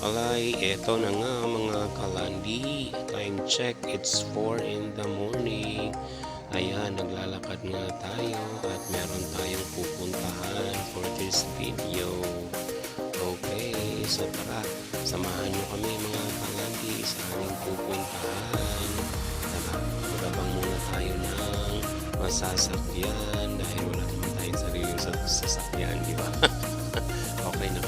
Alay, eto na nga mga kalandi. Time check, it's 4 in the morning. Ayan, naglalakad nga tayo at meron tayong pupuntahan for this video. Okay, so tara, samahan nyo kami mga kalandi sa aming pupuntahan. Tara, magabang muna tayo ng masasakyan dahil wala naman tayong sariling sa- sasakyan, di ba?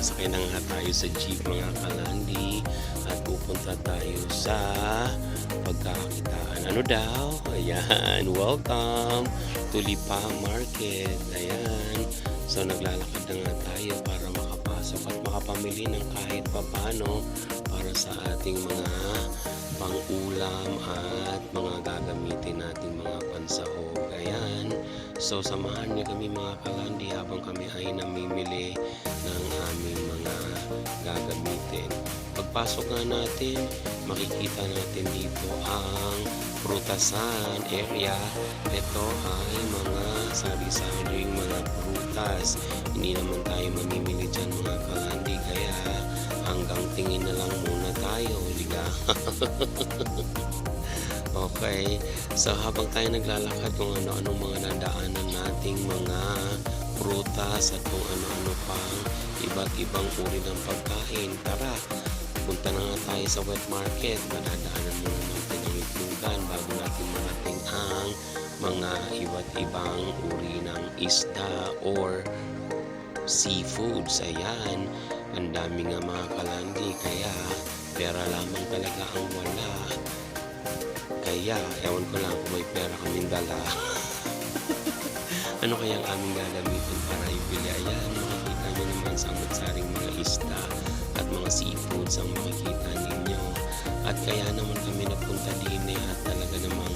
Nakasakay na nga tayo sa jeep mga kalandi at pupunta tayo sa pagkakakitaan. Ano daw? Ayan, welcome to Lipa Market. Ayan, so naglalakad na nga tayo para makapasok at makapamili ng kahit papano para sa ating mga pang-ulam at mga gagamitin nating mga pansahog. Ayan, so samahan niyo kami mga kalandi habang kami ay namimili ng aming gagamitin. Pagpasok nga natin, makikita natin dito ang prutasan area. Ito ay mga sari-saring mga prutas. Hindi naman tayo mamimili dyan mga kalandi kaya hanggang tingin na lang muna tayo. Liga. okay. So habang tayo naglalakad kung ano-anong mga nadaanan nating mga prutas at kung ano-ano pang iba't ibang uri ng pagkain. Tara, punta na nga tayo sa wet market. Madadaanan muna natin ang itlugan bago natin marating ang mga iba't ibang uri ng isda or seafoods. Ayan, ang dami nga mga kalandi. Kaya pera lamang talaga ang wala. Kaya, ewan ko lang kung may pera kaming dala. ano kaya ang aming gagamitin para ibili? Ayan, makikita nyo naman sa saring mga isda at mga seafoods ang makikita ninyo. At kaya naman kami napunta din eh, at talaga namang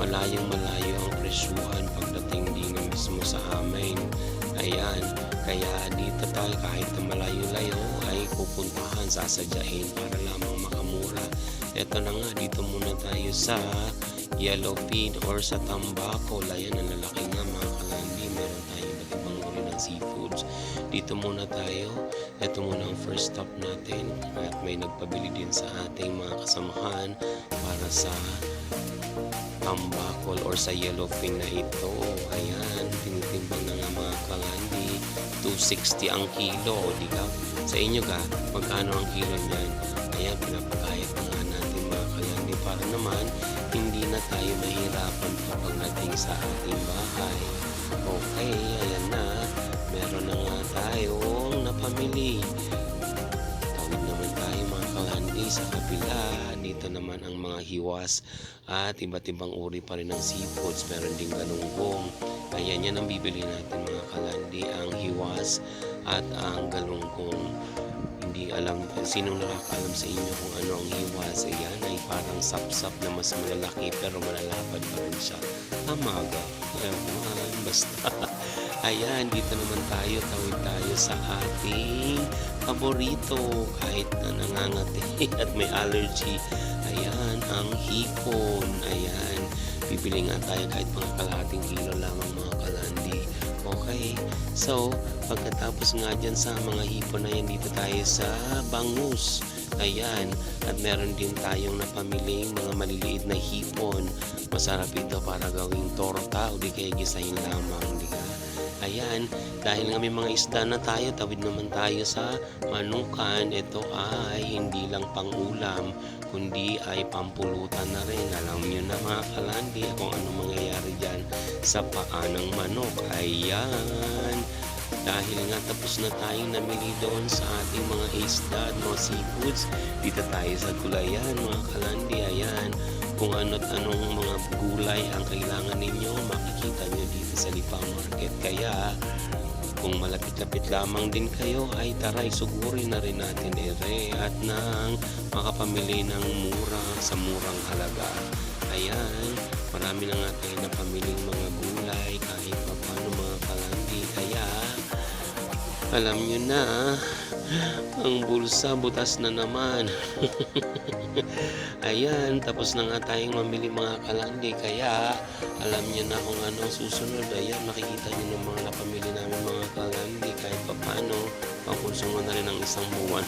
malayong malayo ang presyuhan pagdating din na mismo sa amin. Ayan, kaya dito tayo kahit na malayo-layo ay pupuntahan, sasadyain para lamang makamura. Ito na nga, dito muna tayo sa yellowfin or sa tambako. Ayan, ang lalaki nga mga kalandi. Meron tayong iba't ibang uri ng seafoods. Dito muna tayo. Ito muna ang first stop natin. At may nagpabili din sa ating mga kasamahan para sa tambakol or sa yellowfin na ito. Ayan, tinitimbang na nga mga kalandi. 260 ang kilo, di ka? Sa inyo ga, magkano ang kilo niyan? Ayan, pinapakayat na naman hindi na tayo mahirapan kapag nating sa ating bahay. Okay, ayan na. Meron na nga tayong napamili. Tawid naman tayo mga kalandi sa kabila. Dito naman ang mga hiwas at iba't ibang uri pa rin ng seafoods. Meron ding galunggong. Ayan yan ang bibili natin mga kalandi. Ang hiwas at ang galunggong. Hindi alam, sinong nakakaalam sa inyo kung ano ang hiwas. Ayan ay parang sapsap na mas malalaki pero malalapad pa rin siya. Tama ga. Ewan, basta. Ayan, dito naman tayo. Tawid tayo sa ating paborito kahit na nangangati at may allergy. Ayan, ang hipon. Ayan, bibili nga tayo kahit mga kalahating kilo lamang mga kalandi. Okay, so pagkatapos nga dyan sa mga hipon na yan, dito tayo sa bangus. Ayan, at meron din tayong napamiling mga maliliit na hipon. Masarap ito para gawing torta o di kaya gisahin lamang, di ka? Ayan, dahil nga may mga isda na tayo, tawid naman tayo sa manukan. Ito ay hindi lang pang-ulam, kundi ay pampulutan na rin. Alam nyo na mga kalandi kung ano mangyayari sa paa ng manok. Ayan, dahil nga tapos na tayong namili doon sa ating mga isda at mga seafoods, dito tayo sa gulayan mga kalandi. Ayan, kung ano't anong mga gulay ang kailangan ninyo, makikita nyo dito sa Lipa Market. Kaya, kung malapit-lapit lamang din kayo, ay taray, sugurin na rin natin ere at nang makapamili ng mura sa murang halaga. Ayan, marami na nga tayo na pamiling mga gulay kahit pa paano mga kalandi. Kaya, alam nyo na, ang bulsa butas na naman. Ayan, tapos na nga tayong mamili mga kalandi. Kaya, alam nyo na kung ano susunod. Ayan, makikita nyo ng mga napamili namin mga kalandi. Kahit pa paano, pakonsumo na rin ng isang buwan.